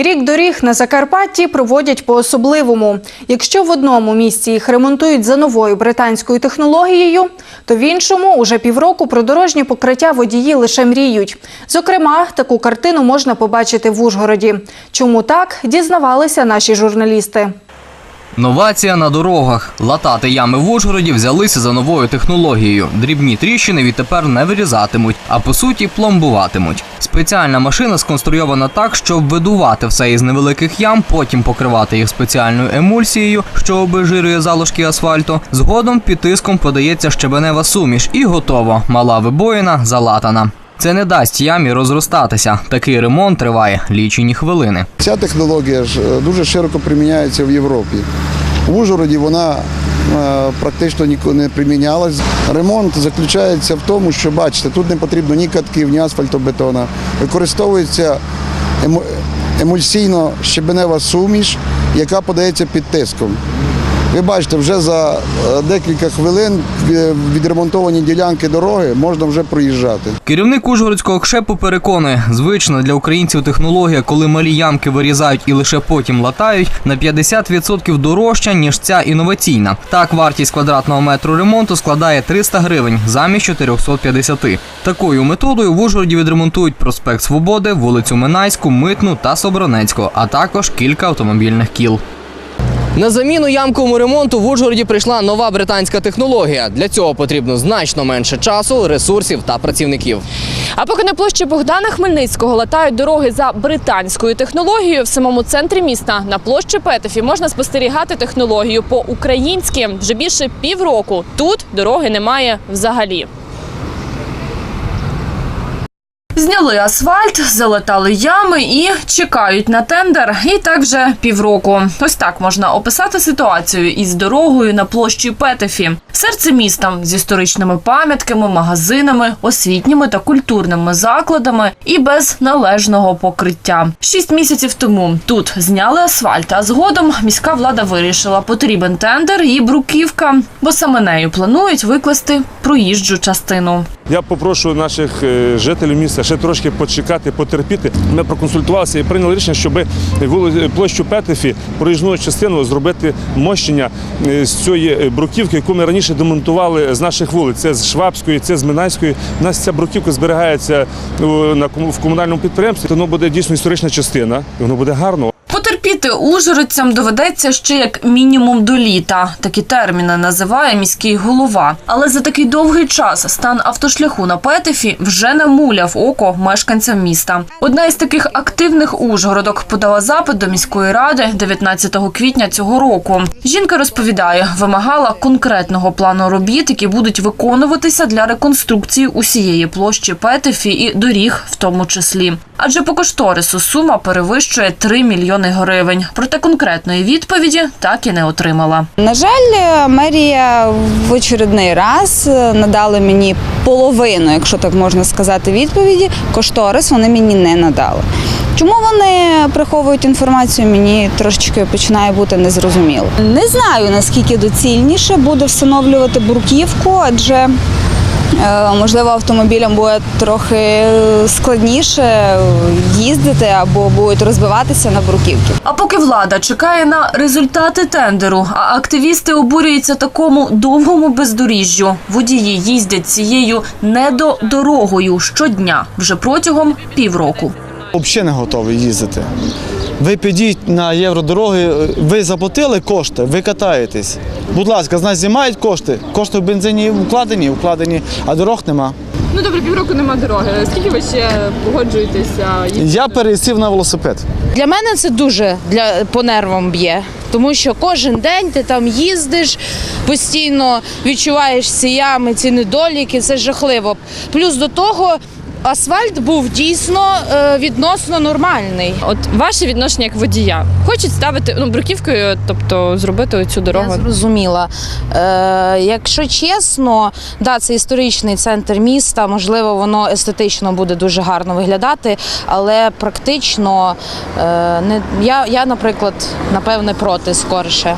Рік доріг на Закарпатті проводять по-особливому. Якщо в одному місці їх ремонтують за новою британською технологією, то в іншому уже півроку про дорожні покриття водії лише мріють. Зокрема, таку картину можна побачити в Ужгороді. Чому так, дізнавалися наші журналісти. Новація на дорогах. Латати ями в Ужгороді взялися за новою технологією. Дрібні тріщини відтепер не вирізатимуть, а по суті пломбуватимуть. Спеціальна машина сконструйована так, щоб видувати все із невеликих ям, потім покривати їх спеціальною емульсією, що обезжирює залишки асфальту. Згодом під тиском подається щебенева суміш і готово. Мала вибоїна залатана. Це не дасть ямі розростатися. Такий ремонт триває лічені хвилини. Ця технологія ж е, дуже широко приміняється в Європі. В Ужгороді вона е, практично ніколи не примінялась. Ремонт заключається в тому, що бачите, тут не потрібно ні катків, ні асфальтобетона. Використовується ему- емульсійно щебенева суміш, яка подається під тиском. Ви бачите, вже за е, декілька хвилин відремонтовані ділянки дороги можна вже проїжджати. Керівник Ужгородського кшепу переконує, звична для українців технологія, коли малі ямки вирізають і лише потім латають, на 50% дорожча, ніж ця інноваційна. Так, вартість квадратного метру ремонту складає 300 гривень замість 450. Такою методою в Ужгороді відремонтують проспект Свободи, вулицю Минайську, Митну та Собранецьку, а також кілька автомобільних кіл. На заміну ямковому ремонту в Ужгороді прийшла нова британська технологія. Для цього потрібно значно менше часу, ресурсів та працівників. А поки на площі Богдана Хмельницького латають дороги за британською технологією, в самому центрі міста на площі Петефі можна спостерігати технологію по-українськи. Вже більше півроку тут дороги немає взагалі. Зняли асфальт, залатали ями і чекають на тендер. І так вже півроку. Ось так можна описати ситуацію із дорогою на площі Петефі. Серце міста з історичними пам'ятками, магазинами, освітніми та культурними закладами і без належного покриття. Шість місяців тому тут зняли асфальт, а згодом міська влада вирішила, потрібен тендер і бруківка, бо саме нею планують викласти проїжджу частину. Я попрошу наших е, жителів міста ще трошки почекати, потерпіти. Ми проконсультувалися і прийняли рішення, щоб площу Петефі, проїзну частину зробити мощення е, з цієї бруківки, яку ми раніше демонтували з наших вулиць. Це з Швабської, це з Минайської. У нас ця бруківка зберігається е, в комунальному підприємстві. Воно буде дійсно історична частина, і воно буде гарно. Потерпіти ужгородцям доведеться ще як мінімум до літа. Такі терміни називає міський голова. Але за такий довгий час стан автошляху на Петефі вже намуляв око мешканцям міста. Одна із таких активних ужгородок подала запит до міської ради 19 квітня цього року. Жінка розповідає, вимагала конкретного плану робіт, які будуть виконуватися для реконструкції усієї площі Петефі і доріг, в тому числі. Адже по кошторису сума перевищує 3 мільйони гривень. Проте конкретної відповіді так і не отримала. На жаль, мерія в очередний раз надали мені половину, якщо так можна сказати, відповіді. Кошторис вони мені не надали. Чому вони приховують інформацію, мені трошечки починає бути незрозуміло. Не знаю наскільки доцільніше буде встановлювати бурківку, адже можливо автомобілям буде трохи е, складніше їздити або будуть розбиватися на бурківки. А поки влада чекає на результати тендеру, а активісти обурюються такому довгому бездоріжжю. Водії їздять цією недодорогою щодня вже протягом півроку. Взагалі не готовий їздити. Ви підіть на євродороги, ви заплатили кошти, ви катаєтесь. Будь ласка, з нас знімають кошти. Кошти в бензині вкладені, вкладені, а дорог нема. Ну добре, півроку нема дороги. Скільки ви ще погоджуєтеся? Я пересів на велосипед. Для мене це дуже для по нервам б'є, тому що кожен день ти там їздиш, постійно відчуваєш ці ями, ці недоліки. Це жахливо. Плюс до того. Асфальт був дійсно е, відносно нормальний. От ваше відношення як водія хочуть ставити ну бруківкою, тобто зробити оцю дорогу. Я зрозуміла. Е, якщо чесно, да, це історичний центр міста. Можливо, воно естетично буде дуже гарно виглядати, але практично е, не я, я, наприклад, напевне проти скорше.